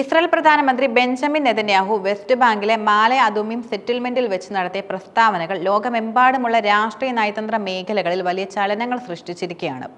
Israel പ്രധാനമന്ത്രി Benjamin Netanyahu west ബാങ്കിലെ മാലെ അതുമിം സെറ്റിൽമെന്റിൽ വെച്ച് നടത്തിയ പ്രസ്താവനകൾ ലോകമെമ്പാടുമുള്ള രാഷ്ട്രീയ നയതന്ത്ര മേഖലകളിൽ വലിയ ചലനങ്ങൾ സൃഷ്ടിച്ചിരിക്കുകയാണ്.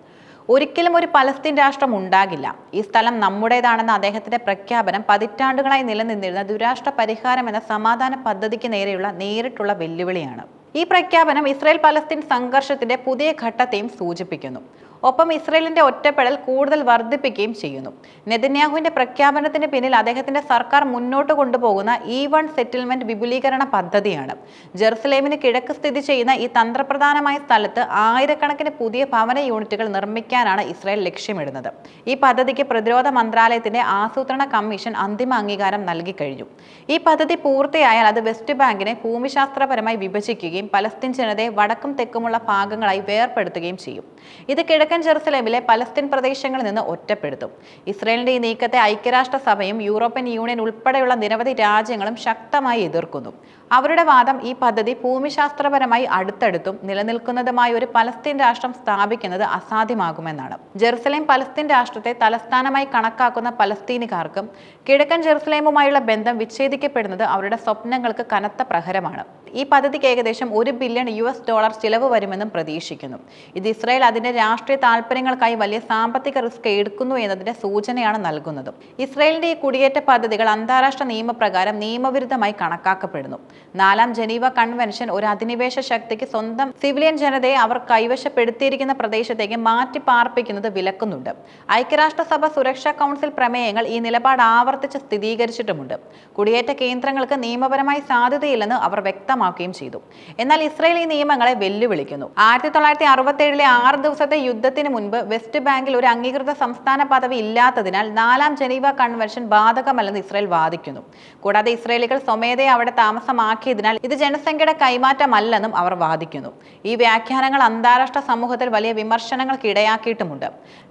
ഒരിക്കലും ഒരു പലസ്തീൻ രാഷ്ട്രം ഉണ്ടാകില്ല. ഈ സ്ഥലം നമ്മുടേതാണെന്ന അദ്ദേഹത്തിന്റെ പ്രഖ്യാപനം പതിറ്റാണ്ടുകളായി നിലനിന്നിരുന്ന ദുരാഷ്ട്ര പരിഹാരം എന്ന സമാധാന പദ്ധതിക്ക് നേരെയുള്ള നേരിട്ടുള്ള വെല്ലുവിളിയാണ്. ഈ പ്രഖ്യാപനം ഇസ്രായേൽ പലസ്തീൻ സംഘർഷത്തിന്റെ പുതിയ ഘട്ടത്തെയും സൂചിപ്പിക്കുന്നു. ഒപ്പം ഇസ്രയേലിന്റെ ഒറ്റപ്പെടൽ കൂടുതൽ വർദ്ധിപ്പിക്കുകയും ചെയ്യുന്നു. നെതന്യാഹുവിന്റെ പ്രഖ്യാപനത്തിന് പിന്നിൽ അദ്ദേഹത്തിന്റെ സർക്കാർ മുന്നോട്ട് കൊണ്ടുപോകുന്ന ഇ വൺ സെറ്റിൽമെന്റ് വിപുലീകരണ പദ്ധതിയാണ്. ജെറുസലേമിന് കിഴക്ക് സ്ഥിതി ചെയ്യുന്ന ഈ തന്ത്രപ്രധാനമായ സ്ഥലത്ത് ആയിരക്കണക്കിന് പുതിയ ഭവന യൂണിറ്റുകൾ നിർമ്മിക്കാനാണ് ഇസ്രായേൽ ലക്ഷ്യമിടുന്നത്. ഈ പദ്ധതിക്ക് പ്രതിരോധ മന്ത്രാലയത്തിന്റെ ആസൂത്രണ കമ്മീഷൻ അന്തിമ അംഗീകാരം നൽകി കഴിഞ്ഞു. ഈ പദ്ധതി പൂർത്തിയായാൽ അത് വെസ്റ്റ് ബാങ്കിനെ ഭൂമിശാസ്ത്രപരമായി വിഭജിക്കുകയും പലസ്തീൻ ജനതയെ വടക്കും തെക്കുമുള്ള ഭാഗങ്ങളായി വേർപ്പെടുത്തുകയും ചെയ്യും. ഇത് കിഴക്കൻ ജെറുസലേമിലെ പലസ്തീൻ പ്രദേശങ്ങളിൽ നിന്ന് ഒറ്റപ്പെടുത്തും. ഇസ്രയേലിന്റെ ഈ നീക്കത്തെ ഐക്യരാഷ്ട്രസഭയും യൂറോപ്യൻ യൂണിയൻ ഉൾപ്പെടെയുള്ള നിരവധി രാജ്യങ്ങളും ശക്തമായി എതിർക്കുന്നു. അവരുടെ വാദം ഈ പദ്ധതി ഭൂമിശാസ്ത്രപരമായി അടുത്തടുത്തും നിലനിൽക്കുന്നതുമായ ഒരു പലസ്തീൻ രാഷ്ട്രം സ്ഥാപിക്കുന്നത് അസാധ്യമാകുമെന്നാണ്. ജെറുസലേം പലസ്തീൻ രാഷ്ട്രത്തെ തലസ്ഥാനമായി കണക്കാക്കുന്ന പലസ്തീനുകാർക്കും കിഴക്കൻ ജെറുസലേമുമായുള്ള ബന്ധം വിച്ഛേദിക്കപ്പെടുന്നത് അവരുടെ സ്വപ്നങ്ങൾക്ക് കനത്ത പ്രഹരമാണ്. ഈ പദ്ധതിക്ക് ഏകദേശം ഒരു ബില്യൺ യു എസ് ഡോളർ ചിലവ് വരുമെന്നും പ്രതീക്ഷിക്കുന്നു. ഇത് ഇസ്രായേൽ അതിന്റെ രാഷ്ട്രീയ താൽപ്പര്യങ്ങൾക്കായി വലിയ സാമ്പത്തിക റിസ്ക് എടുക്കുന്നു എന്നതിന്റെ സൂചനയാണ് നൽകുന്നത്. ഇസ്രായേലിന്റെ ഈ കുടിയേറ്റ പദ്ധതികൾ അന്താരാഷ്ട്ര നിയമപ്രകാരം നിയമവിരുദ്ധമായി കണക്കാക്കപ്പെടുന്നു. നാലാം ജനീവ കൺവെൻഷൻ ഒരു അധിനിവേശ ശക്തിക്ക് സ്വന്തം സിവിലിയൻ ജനതയെ അവർ കൈവശപ്പെടുത്തിയിരിക്കുന്ന പ്രദേശത്തേക്ക് മാറ്റി പാർപ്പിക്കുന്നത് വിലക്കുന്നുണ്ട്. ഐക്യരാഷ്ട്രസഭ സുരക്ഷാ കൗൺസിൽ പ്രമേയങ്ങൾ ഈ നിലപാട് ആവർത്തിച്ച് സ്ഥിരീകരിച്ചിട്ടുമുണ്ട്. കുടിയേറ്റ കേന്ദ്രങ്ങൾക്ക് നിയമപരമായി സാധ്യതയില്ലെന്ന് അവർ വ്യക്തമാക്കുകയും ചെയ്തു. എന്നാൽ ഇസ്രയേൽ ഈ നിയമങ്ങളെ വെല്ലുവിളിക്കുന്നു. ആയിരത്തി തൊള്ളായിരത്തി അറുപത്തി ഏഴിലെ ആറ് ദിവസത്തെ യുദ്ധത്തിന് മുൻപ് വെസ്റ്റ് ബാങ്കിൽ ഒരു അംഗീകൃത സംസ്ഥാന പദവി ഇല്ലാത്തതിനാൽ നാലാം ജനീവ കൺവെൻഷൻ ബാധകമല്ലെന്ന് ഇസ്രായേൽ വാദിക്കുന്നു. കൂടാതെ ഇസ്രായേലികൾ സ്വമേധയെ അവിടെ താമസമാക്കിയതിനാൽ ഇത് ജനസംഖ്യയുടെ കൈമാറ്റമല്ലെന്നും അവർ വാദിക്കുന്നു. ഈ വ്യാഖ്യാനങ്ങൾ അന്താരാഷ്ട്ര സമൂഹത്തിൽ വലിയ വിമർശനങ്ങൾക്ക് ഇടയാക്കിയിട്ടുമുണ്ട്.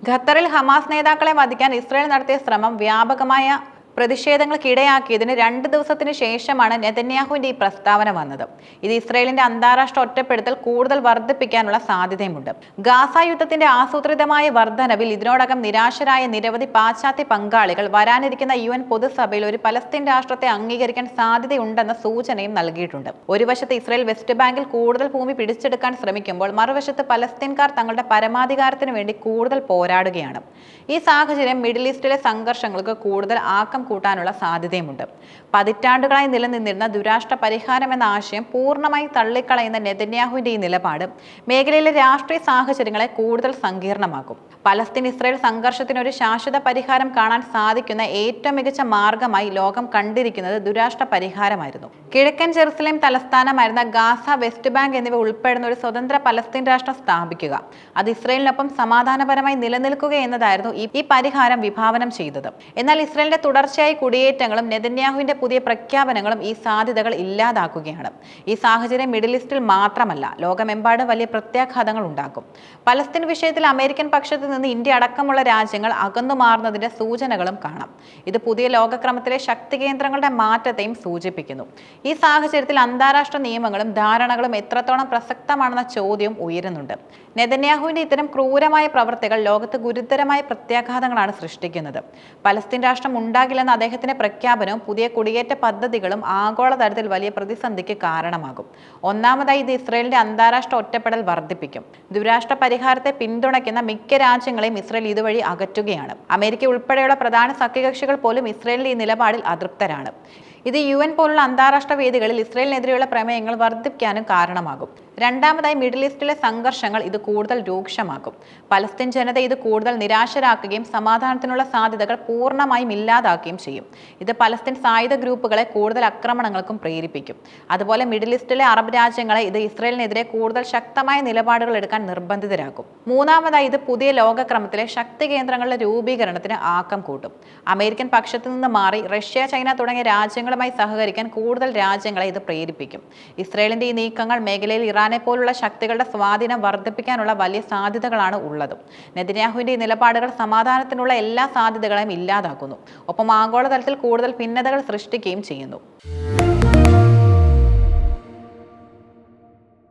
ഖത്തറിൽ ഹമാസ് നേതാക്കളെ വധിക്കാൻ ഇസ്രായേൽ നടത്തിയ ശ്രമം വ്യാപകമായ പ്രതിഷേധങ്ങൾക്കിടയാക്കിയതിന് രണ്ട് ദിവസത്തിന് ശേഷമാണ് നെതന്യാഹുവിന്റെ ഈ പ്രസ്താവന വന്നത്. ഇത് ഇസ്രയേലിന്റെ അന്താരാഷ്ട്ര ഒറ്റപ്പെടുത്തൽ കൂടുതൽ വർദ്ധിപ്പിക്കാനുള്ള സാധ്യതയുമുണ്ട്. ഗാസ യുദ്ധത്തിന്റെ ആസൂത്രിതമായ വർധനവിൽ ഇതിനോടകം നിരാശരായ നിരവധി പാശ്ചാത്യ പങ്കാളികൾ വരാനിരിക്കുന്ന യു എൻ പൊതുസഭയിൽ ഒരു പലസ്തീൻ രാഷ്ട്രത്തെ അംഗീകരിക്കാൻ സാധ്യതയുണ്ടെന്ന സൂചനയും നൽകിയിട്ടുണ്ട്. ഒരു വശത്ത് ഇസ്രയേൽ വെസ്റ്റ് ബാങ്കിൽ കൂടുതൽ ഭൂമി പിടിച്ചെടുക്കാൻ ശ്രമിക്കുമ്പോൾ മറുവശത്ത് പലസ്തീൻകാർ തങ്ങളുടെ പരമാധികാരത്തിന് വേണ്ടി കൂടുതൽ പോരാടുകയാണ്. ഈ സാഹചര്യം മിഡിൽ ഈസ്റ്റിലെ സംഘർഷങ്ങൾക്ക് കൂടുതൽ ആക്കം കൂട്ടാനുള്ള സാധ്യതയുമുണ്ട്. പതിറ്റാണ്ടുകളായി നിലനിന്നിരുന്ന ദുരാഷ്ട്ര പരിഹാരം എന്ന ആശയം പൂർണമായി തള്ളിക്കളയുന്ന നെതന്യാഹുവിന്റെ ഈ നിലപാട് മേഖലയിലെ രാഷ്ട്രീയ സാഹചര്യങ്ങളെ കൂടുതൽ സങ്കീർണമാക്കും. പലസ്തീൻ ഇസ്രായേൽ സംഘർഷത്തിന് ഒരു ശാശ്വത പരിഹാരം കാണാൻ സാധിക്കുന്ന ഏറ്റവും മികച്ച മാർഗമായി ലോകം കണ്ടിരിക്കുന്നത് ദുരാഷ്ട്ര പരിഹാരമായിരുന്നു. കിഴക്കൻ ജെറുസലേം തലസ്ഥാനമായിരുന്ന ഗാസ വെസ്റ്റ് ബാങ്ക് എന്നിവ ഉൾപ്പെടുന്ന ഒരു സ്വതന്ത്ര പലസ്തീൻ രാഷ്ട്രം സ്ഥാപിക്കുക. അത് ഇസ്രയേലിനൊപ്പം സമാധാനപരമായി നിലനിൽക്കുക എന്നതായിരുന്നു ഈ പരിഹാരം വിഭാവനം ചെയ്തത്. എന്നാൽ ഇസ്രയേലിന്റെ ഇസ്രായേലിന്റെ തുടർച്ചയായ കുടിയേറ്റങ്ങളും നെതന്യാഹുവിന്റെ പുതിയ പ്രഖ്യാപനങ്ങളും ഈ സാധ്യതകൾ ഇല്ലാതാക്കുകയാണ്. ഈ സാഹചര്യം മിഡിൽ ഈസ്റ്റിൽ മാത്രമല്ല ലോകമെമ്പാടും വലിയ പ്രത്യാഘാതങ്ങൾ ഉണ്ടാക്കും. പലസ്തീൻ വിഷയത്തിൽ അമേരിക്കൻ പക്ഷത്തു നിന്ന് ഇന്ത്യ അടക്കമുള്ള രാജ്യങ്ങൾ അകന്നു മാറുന്നതിന്റെ സൂചനകളും കാണാം. ഇത് പുതിയ ലോകക്രമത്തിലെ ശക്തി കേന്ദ്രങ്ങളുടെ മാറ്റത്തെയും സൂചിപ്പിക്കുന്നു. ഈ സാഹചര്യത്തിൽ അന്താരാഷ്ട്ര നിയമങ്ങളും ധാരണകളും എത്രത്തോളം പ്രസക്തമാണെന്ന ചോദ്യം ഉയരുന്നുണ്ട്. നെതന്യാഹുവിന്റെ ഇത്തരം ക്രൂരമായ പ്രവർത്തികൾ ലോകത്ത് ഗുരുതരമായ പ്രത്യാഘാതങ്ങളാണ് സൃഷ്ടിക്കുന്നത്. പലസ്തീൻ രാഷ്ട്രം ഉണ്ടാകില്ലെന്ന അദ്ദേഹത്തിന്റെ പ്രഖ്യാപനവും പുതിയ കുടിയേറ്റ പദ്ധതികളും ആഗോളതലത്തിൽ വലിയ പ്രതിസന്ധിക്ക് കാരണമാകും. ഒന്നാമതായി ഇത് ഇസ്രയേലിന്റെ അന്താരാഷ്ട്ര ഒറ്റപ്പെടൽ വർദ്ധിപ്പിക്കും. ദുരാഷ്ട്ര പരിഹാരത്തെ പിന്തുണയ്ക്കുന്ന മിക്ക രാജ്യങ്ങളെയും ഇസ്രയേൽ ഇതുവഴി അകറ്റുകയാണ്. അമേരിക്ക ഉൾപ്പെടെയുള്ള പ്രധാന സഖ്യകക്ഷികൾ പോലും ഇസ്രയേലിന്റെ ഈ നിലപാടിൽ അതൃപ്തരാണ്. ഇത് യു എൻ പോലുള്ള അന്താരാഷ്ട്ര വേദികളിൽ ഇസ്രയേലിനെതിരെയുള്ള പ്രമേയങ്ങൾ വർദ്ധിപ്പിക്കാനും കാരണമാകും. രണ്ടാമതായി മിഡിൽ ഈസ്റ്റിലെ സംഘർഷങ്ങൾ ഇത് കൂടുതൽ രൂക്ഷമാക്കും. പലസ്തീൻ ജനത ഇത് കൂടുതൽ നിരാശരാക്കുകയും സമാധാനത്തിനുള്ള സാധ്യതകൾ പൂർണമായും ഇല്ലാതാക്കുകയും ചെയ്യും. ഇത് പലസ്തീൻ സായുധ ഗ്രൂപ്പുകളെ കൂടുതൽ ആക്രമണങ്ങൾക്കും പ്രേരിപ്പിക്കും. അതുപോലെ മിഡിൽ ഈസ്റ്റിലെ അറബ് രാജ്യങ്ങളെ ഇത് ഇസ്രയേലിനെതിരെ കൂടുതൽ ശക്തമായ നിലപാടുകൾ എടുക്കാൻ നിർബന്ധിതരാക്കും. മൂന്നാമതായി ഇത് പുതിയ ലോകക്രമത്തിലെ ശക്തി കേന്ദ്രങ്ങളുടെ രൂപീകരണത്തിന് ആക്കം കൂട്ടും. അമേരിക്കൻ പക്ഷത്തു നിന്ന് മാറി റഷ്യ ചൈന തുടങ്ങിയ രാജ്യങ്ങളുമായി സഹകരിക്കാൻ കൂടുതൽ രാജ്യങ്ങളെ ഇത് പ്രേരിപ്പിക്കും. ഇസ്രയേലിന്റെ ഈ നീക്കങ്ങൾ മേഖലയിൽ ഇറാനെ പോലുള്ള ശക്തികളുടെ സ്വാധീനം വർദ്ധിപ്പിക്കാനുള്ള വലിയ സാധ്യതകളാണ് ഉള്ളത്. നെതിന്യാഹുവിന്റെ ഈ നിലപാടുകൾ സമാധാനത്തിനുള്ള എല്ലാ സാധ്യതകളെയും ഇല്ലാതാക്കുന്നു. ഒപ്പം ആഗോളതലത്തിൽ കൂടുതൽ ഭിന്നതകൾ സൃഷ്ടിക്കുകയും ചെയ്യുന്നു.